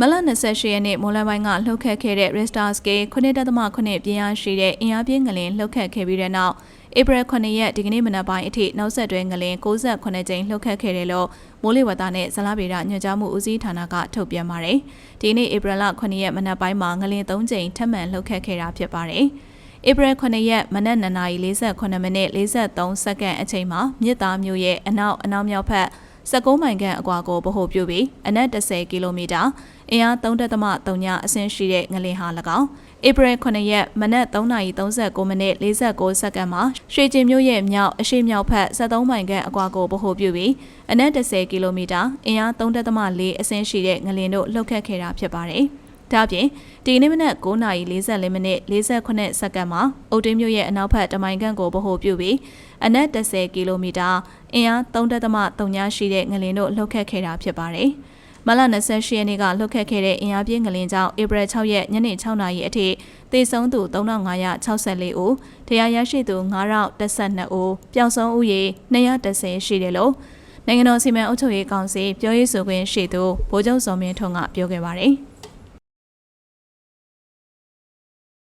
မလ28ရက်နေ့မိုးလယ်ပိုင်းကလှုပ်ခတ်ခဲ့တဲ့ Richter scale 9.8ပြင်းအားရှိတဲ့အင်အားပြင်းငလင်လှုပ်ခတ်ခဲ့ပြီးတဲ့နောက်ဧပြီ9ရက်ဒီကနေ့မနက်ပိုင်းအထိနောက်ဆက်တွဲငလင်68ကြိမ်လှုပ်ခတ်ခဲ့တယ်လို့မိုးလေဝသနဲ့ဇလားဗေဒညွှန်ကြားမှုဦးစီးဌာနကထုတ်ပြန်ပါတယ်။ဒီနေ့ဧပြီလ9ရက်မနက်ပိုင်းမှာငလင်3ကြိမ်ထပ်မံလှုပ်ခတ်ခဲ့တာဖြစ်ပါတယ်။ဧပြီ9ရက်မနက်9:48မိနစ်43စက္ကန့်အချိန်မှာမြစ်သားမြို့ရဲ့အနောက်အနောက်မြောက်ဘက် 19မိုင်ခန့်အကွာကိုဗဟိုပြုပြီးအနက်10ကီလိုမီတာအင်အား3.3ညအဆင့်ရှိတဲ့ငလင်ဟာ၎င်းဧပြီ9ရက်မနက်3:39မိနစ်49စက္ကန့်မှာရွှေကျင်မြို့ရဲ့မြောက်အရှိမြောက်ဘက်73မိုင်ခန့်အကွာကိုဗဟိုပြုပြီးအနက်10ကီလိုမီတာအင်အား3.4အဆင့်ရှိတဲ့ငလင်တို့လှုပ်ခတ်ခဲ့တာဖြစ်ပါတယ်။ ဒါ့အပြင်ဒီနေ့မနက်9:44မိနစ်48စက္ကန့်မှာအုတ်တင်းမြို့ရဲ့အနောက်ဘက်တမိုင်ခန့်ကိုဗဟိုပြုပြီးအနက်10ကီလိုမီတာအင်အား3.3ညရှိတဲ့ငလင်တို့လှုပ်ခတ်ခဲ့တာဖြစ်ပါတယ်။မလ28ရက်နေ့ကလှုပ်ခတ်ခဲ့တဲ့အင်အားပြင်းငလင်ကြောင့်ဧပြီ6ရက်ညနေ6နာရီအထိသေဆုံးသူ3564ဦးတရားရရှိသူ9012ဦးပျောက်ဆုံးဦးရေ210ရှိတယ်လို့နိုင်ငံတော်စီမံအုပ်ချုပ်ရေးကောင်စီပြောရေးဆိုခွင့်ရှိသူဗိုလ်ချုပ်စောမင်းထွန်းကပြောခဲ့ပါတယ်။